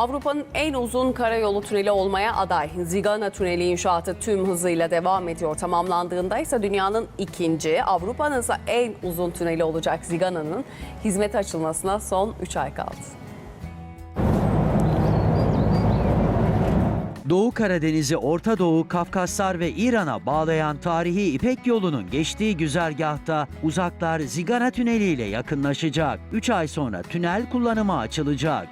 Avrupa'nın en uzun karayolu tüneli olmaya aday. Zigana Tüneli inşaatı tüm hızıyla devam ediyor. Tamamlandığında ise dünyanın ikinci, Avrupa'nın ise en uzun tüneli olacak Zigana'nın hizmete açılmasına son 3 ay kaldı. Doğu Karadeniz'i Orta Doğu, Kafkaslar ve İran'a bağlayan tarihi İpek yolunun geçtiği güzergahta uzaklar Zigana Tüneli ile yakınlaşacak. 3 ay sonra tünel kullanıma açılacak.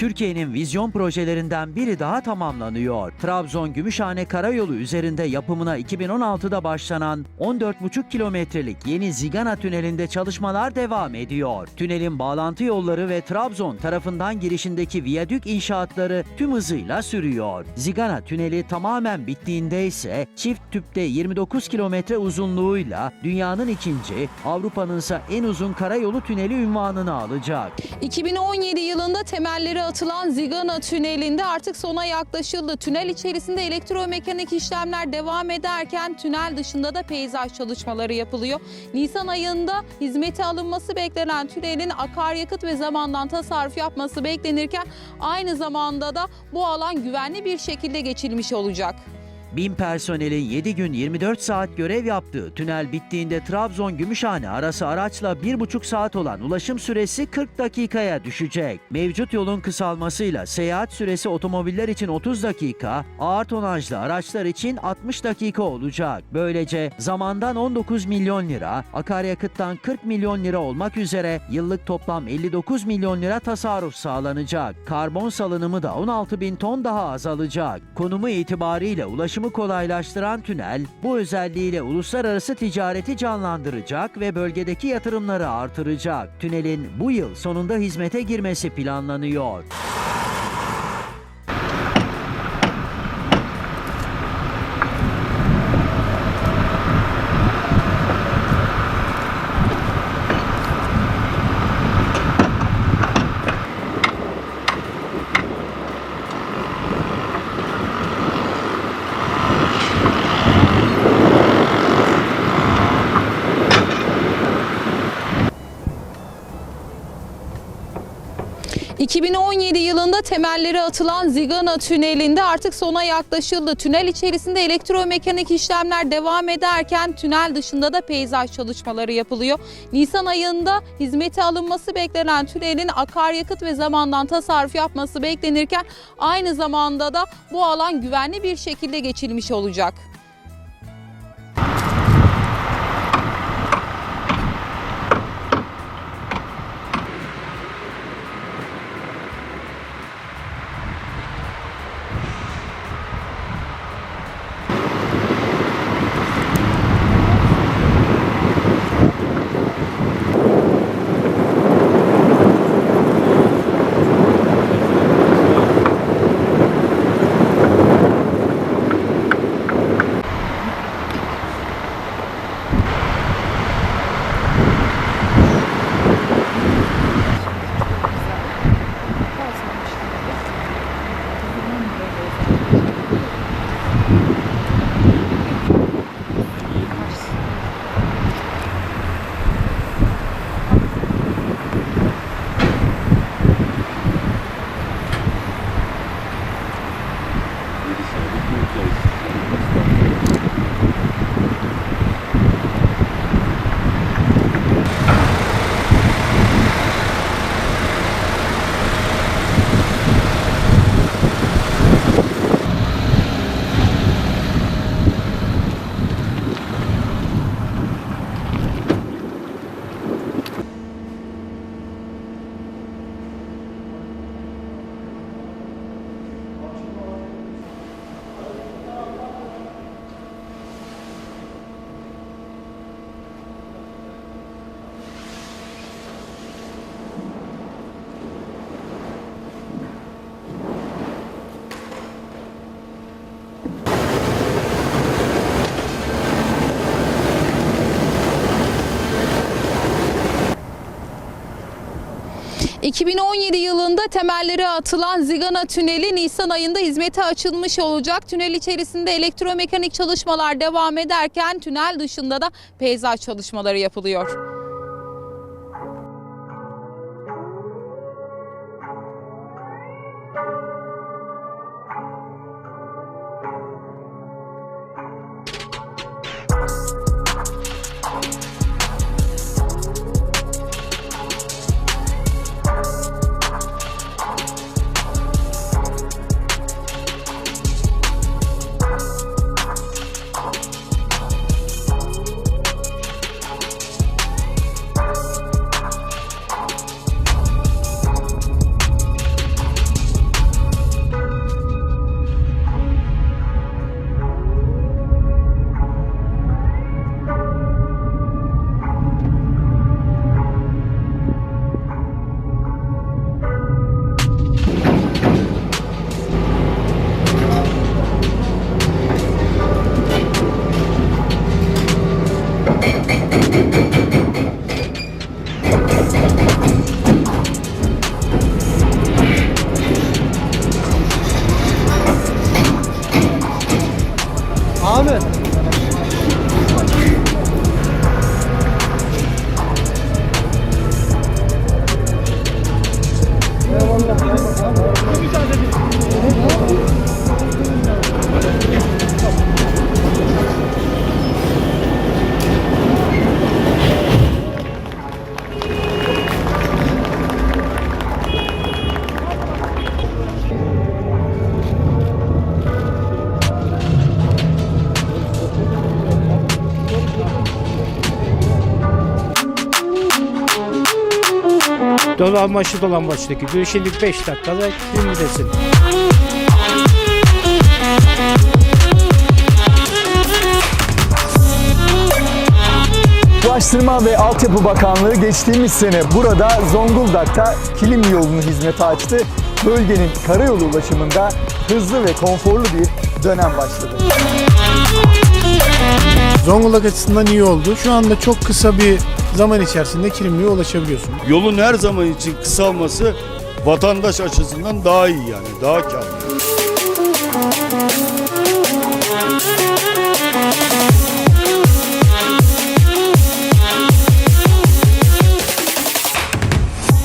Türkiye'nin vizyon projelerinden biri daha tamamlanıyor. Trabzon-Gümüşhane Karayolu üzerinde yapımına 2016'da başlanan 14,5 kilometrelik yeni Zigana Tüneli'nde çalışmalar devam ediyor. Tünelin bağlantı yolları ve Trabzon tarafından girişindeki viyadük inşaatları tüm hızıyla sürüyor. Zigana Tüneli tamamen bittiğinde ise çift tüpte 29 kilometre uzunluğuyla dünyanın ikinci, Avrupa'nın ise en uzun karayolu tüneli ünvanını alacak. 2017 yılında temelleri atılan Zigana Tüneli'nde artık sona yaklaşıldı. Tünel içerisinde elektromekanik işlemler devam ederken tünel dışında da peyzaj çalışmaları yapılıyor. Nisan ayında hizmete alınması beklenen tünelin akaryakıt ve zamandan tasarruf yapması beklenirken aynı zamanda da bu alan güvenli bir şekilde geçilmiş olacak. Bin personelin 7 gün 24 saat görev yaptığı tünel bittiğinde Trabzon-Gümüşhane arası araçla 1,5 saat olan ulaşım süresi 40 dakikaya düşecek. Mevcut yolun kısalmasıyla seyahat süresi otomobiller için 30 dakika, ağır tonajlı araçlar için 60 dakika olacak. Böylece zamandan 19 milyon lira, akaryakıttan 40 milyon lira olmak üzere yıllık toplam 59 milyon lira tasarruf sağlanacak. Karbon salınımı da 16 bin ton daha azalacak. Konumu itibariyle ulaşımı kolaylaştıran tünel, bu özelliğiyle uluslararası ticareti canlandıracak ve bölgedeki yatırımları artıracak. Tünelin bu yıl sonunda hizmete girmesi planlanıyor. ...2017 yılında temelleri atılan Zigana Tüneli'nde artık sona yaklaşıldı. Tünel içerisinde elektromekanik işlemler devam ederken tünel dışında da peyzaj çalışmaları yapılıyor. Nisan ayında hizmete alınması beklenen tünelin akaryakıt ve zamandan tasarruf yapması beklenirken... ...aynı zamanda da bu alan güvenli bir şekilde geçilmiş olacak. ...2017 yılında temelleri atılan Zigana Tüneli Nisan ayında hizmete açılmış olacak. Tünel içerisinde elektromekanik çalışmalar devam ederken tünel dışında da peyzaj çalışmaları yapılıyor. Dolan başı dolan başta gidiyor. Şimdi 5 dakikada filmdesin. Ulaştırma ve Altyapı Bakanlığı geçtiğimiz sene burada Zonguldak'ta Kilimli yolunu hizmete açtı. Bölgenin karayolu ulaşımında hızlı ve konforlu bir dönem başladı. Zonguldak açısından iyi oldu. Şu anda çok kısa bir zaman içerisinde Kilimli'ye ulaşabiliyorsun. Yolun her zaman için kısalması vatandaş açısından daha iyi yani daha karlı.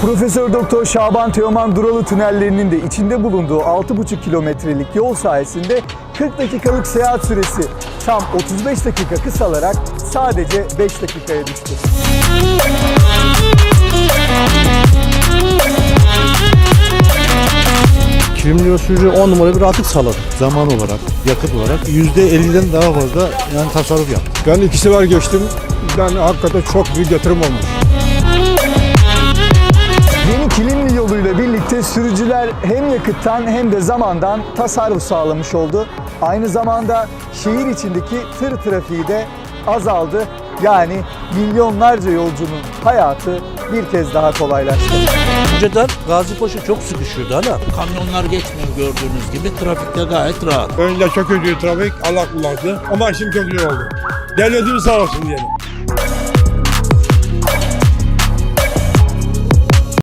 Profesör Doktor Şaban Teoman Duralı tünellerinin de içinde bulunduğu 6,5 kilometrelik yol sayesinde 40 dakikalık seyahat süresi tam 35 dakika kısalarak sadece 5 dakikaya düştü. Kilimli yol sürücü 10 numara bir atık sağladı. Zaman olarak, yakıt olarak %50'den daha fazla yani tasarruf yaptı. Ben iki sefer geçtim. Ben hakikaten çok büyük yatırım olmuş. Yeni Kilimli yoluyla birlikte sürücüler hem yakıttan hem de zamandan tasarruf sağlamış oldu. Aynı zamanda şehir içindeki tır trafiği de azaldı. Yani milyonlarca yolcunun hayatı bir kez daha kolaylaştı. Önceden Gazi Paşa çok sıkışıyordu hala. Kamyonlar geçmiyor gördüğünüz gibi. Trafikte gayet rahat. Önce çok kötü trafik, Allah kullandı. Ama şimdi çok iyi oldu. Devletimiz sağ olsun diyelim.